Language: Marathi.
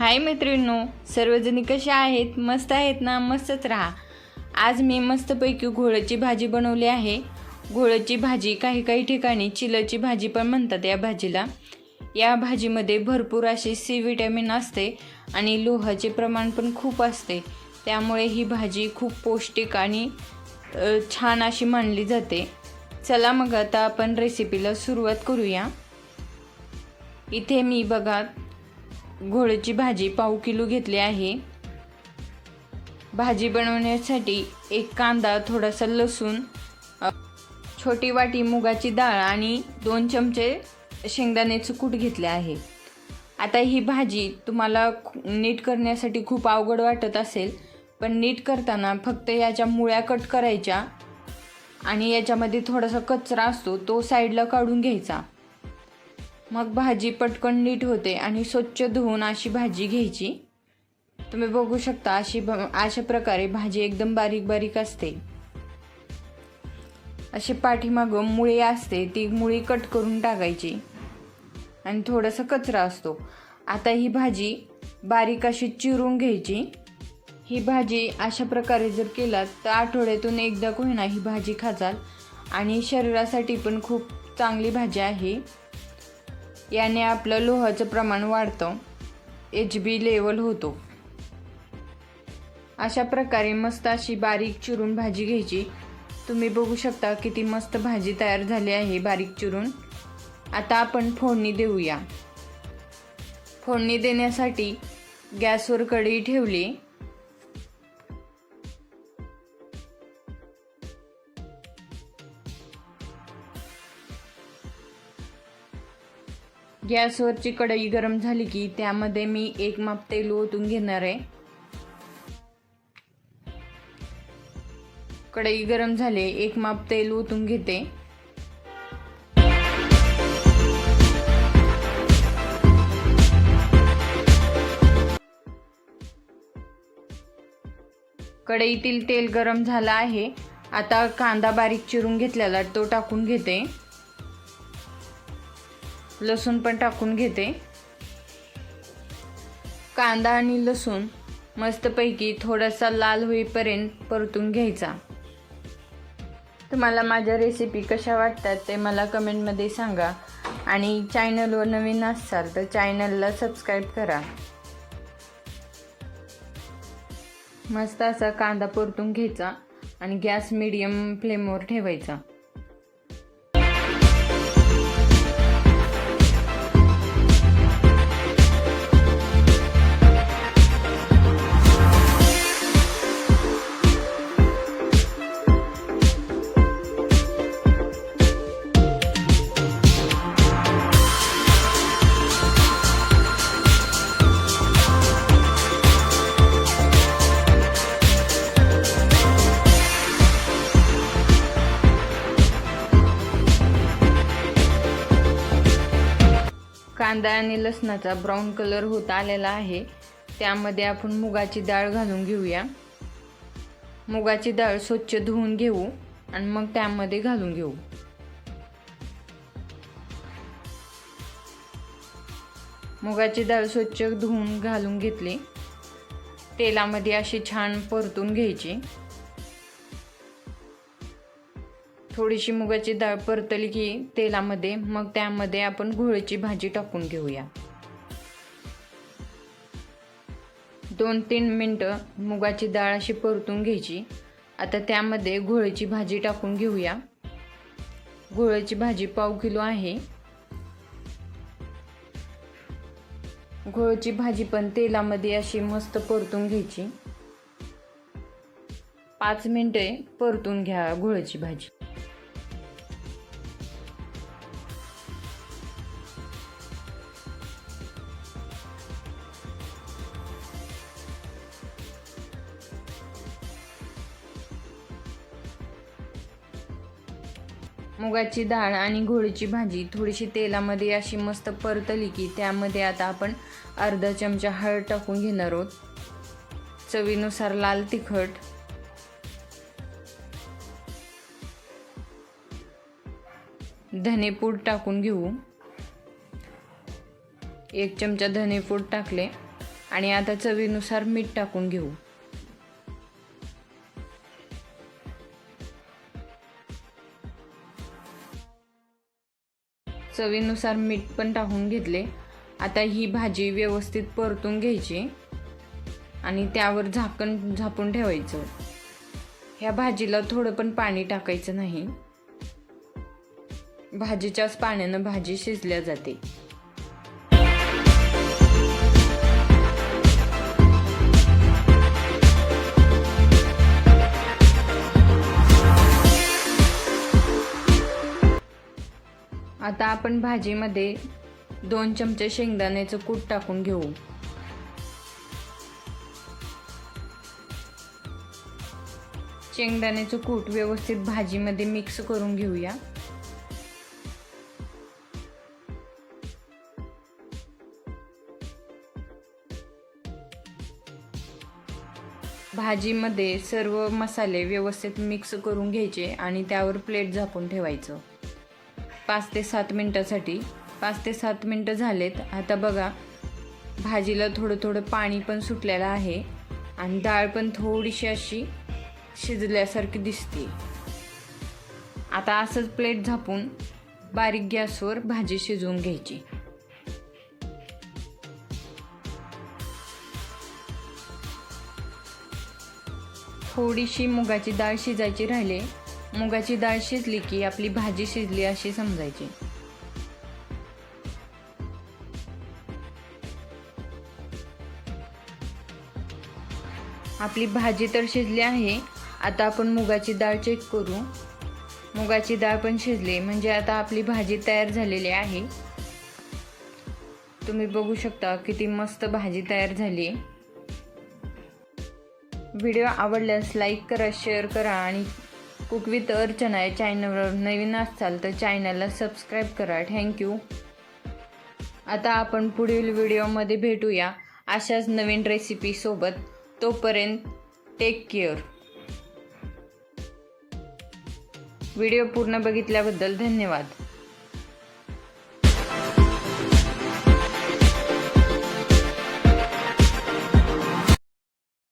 हाय मैत्रिणींनो सर्वजणी कशा आहेत? मस्त आहेत ना? मस्तच राहा. आज मी मस्तपैकी घोळची भाजी बनवली आहे. घोळची भाजी काही काही ठिकाणी चिलची भाजी पण म्हणतात या भाजीला. या भाजीमध्ये भरपूर असे सी विटॅमिन असते आणि लोहाचे प्रमाण पण खूप असते. त्यामुळे ही भाजी खूप पौष्टिक आणि छान अशी मानली जाते. चला मग आता आपण रेसिपीला सुरुवात करूया. इथे मी बघा घोळची भाजी पाव किलो घेतली आहे. भाजी बनवण्यासाठी एक कांदा थोडासा लसूण छोटी वाटी मुगाची डाळ आणि दोन चमचे शेंगदाण्याचं कूट घेतले आहे. आता ही भाजी तुम्हाला खू- नीट करण्यासाठी खूप अवघड वाटत असेल पण नीट करताना फक्त याच्या मुळ्या कट करायच्या आणि याच्यामध्ये थोडासा कचरा असतो तो साईडला काढून घ्यायचा. मग भाजी पटकन नीट होते आणि स्वच्छ धुवून अशी भाजी घ्यायची. तुम्ही बघू शकता अशी भ- अशा प्रकारे भाजी एकदम बारीक बारीक असते. अशी पाठीमागं मुळी असते ती मुळी कट करून टाकायची. आणि थोडासा कचरा असतो. आता ही भाजी बारीक अशी चिरून घ्यायची. ही भाजी अशा प्रकारे जर केलात तर आठवड्यातून एकदा का ही भाजी खाचाल आणि शरीरासाठी पण खूप चांगली भाजी आहे. याने आपलं लोहाचं प्रमाण वाढतं. एच बी लेवल होतो. अशा प्रकारे मस्त अशी बारीक चिरून भाजी घ्यायची. तुम्ही बघू शकता किती मस्त भाजी तयार झाली आहे बारीक चिरून. आता आपण फोडणी देऊया. फोडणी देण्यासाठी गॅसवर कढई ठेवली. गॅसवरची कढई गरम झाली की त्यामध्ये मी एक माप तेल ओतून घेणार आहे. कढई गरम झाले एक माप तेल ओतून घेते. कढईतील तेल गरम झालं आहे. आता कांदा बारीक चिरून घेतलेला तो टाकून घेते. लसूण पण टाकून घेते. कांदा आणि लसूण मस्तपैकी थोडासा लाल होईपर्यंत परतून घ्यायचा. तुम्हाला माझ्या रेसिपी कशा वाटतात ते मला कमेंटमध्ये सांगा. आणि चॅनलवर नवीन असाल तर चॅनलला सबस्क्राईब करा. मस्त असा कांदा परतून घ्यायचा आणि गॅस मिडियम फ्लेमवर ठेवायचा. कांदा आणि लसणाचा ब्राऊन कलर होत आलेला आहे. त्यामध्ये आपण मुगाची डाळ घालून घेऊया. मुगाची डाळ स्वच्छ धुवून घेऊ आणि मग त्यामध्ये घालून घेऊ. मुगाची डाळ स्वच्छ धुवून घालून घेतली. तेलामध्ये अशी छान परतून घ्यायची. थोडीशी मुगाची डाळ परतली की तेलामध्ये मग त्यामध्ये आपण घोळची भाजी टाकून घेऊया. दोन तीन मिनटं मुगाची डाळ अशी परतून घ्यायची. आता त्यामध्ये घोळीची भाजी टाकून घेऊया. घोळीची भाजी पाव किलो आहे. घोळची भाजी पण तेलामध्ये अशी मस्त परतून घ्यायची. पाच मिनटे परतून घ्या घोळची भाजी. मुगाची डाळ आणि घोळीची भाजी. थोडीशी तेलामध्ये अशी मस्त परतली की त्यामध्ये आता आपण अर्धा चमचा हळद टाकून घेणार आहोत. चवीनुसार लाल तिखट. धनेपूड टाकून घेऊ. एक चमचा धनेपूड टाकले. आणि आता चवीनुसार मीठ टाकून घेऊ. चवीनुसार मीठ पण टाकून घेतले. आता ही भाजी व्यवस्थित परतून घ्यायची. आणि त्यावर झाकण झापून ठेवायचं. ह्या भाजीला थोडं पण पाणी टाकायचं नाही. भाजीच्याच पाण्यानं भाजी शिजल्या जाते. आता आपण भाजीमध्ये दोन चमचे शेंगदाण्याचं कूट टाकून घेऊ. शेंगदाण्याचं कूट व्यवस्थित भाजीमध्ये मिक्स करून घेऊया. भाजीमध्ये सर्व मसाले व्यवस्थित मिक्स करून घ्यायचे आणि त्यावर प्लेट झाकून ठेवायचं. पाच ते सात मिनटासाठी पाच ते सात मिनटं झालेत. आता बघा भाजीला थोडं थोडं पाणी पण सुटलेलं आहे आणि डाळ पण थोडीशी अशी शिजल्यासारखी दिसते आता असंच प्लेट झापून बारीक गॅसवर भाजी शिजवून घ्यायची. थोडीशी मुगाची डाळ शिजायची राहिली. मुगाची डाळ शिजली की आपली भाजी शिजली अशी समजायची. आपली भाजी तर शिजली आहे. आता आपण मुगाची डाळ चेक करू. मुगाची डाळ पण शिजली म्हणजे आता आपली भाजी तयार झालेली आहे. तुम्ही बघू शकता किती मस्त भाजी तयार झाली. व्हिडिओ आवडल्यास लाईक करा शेअर करा आणि कुक विथ अर्चना या चॅनलवर नवीन असाल तर चॅनलला सबस्क्राईब करा. थँक्यू आता आपण पुढील व्हिडिओमध्ये भेटूया. अशाच नवीन रेसिपीसोबत तोपर्यंत टेक केअर व्हिडिओ पूर्ण बघितल्याबद्दल धन्यवाद.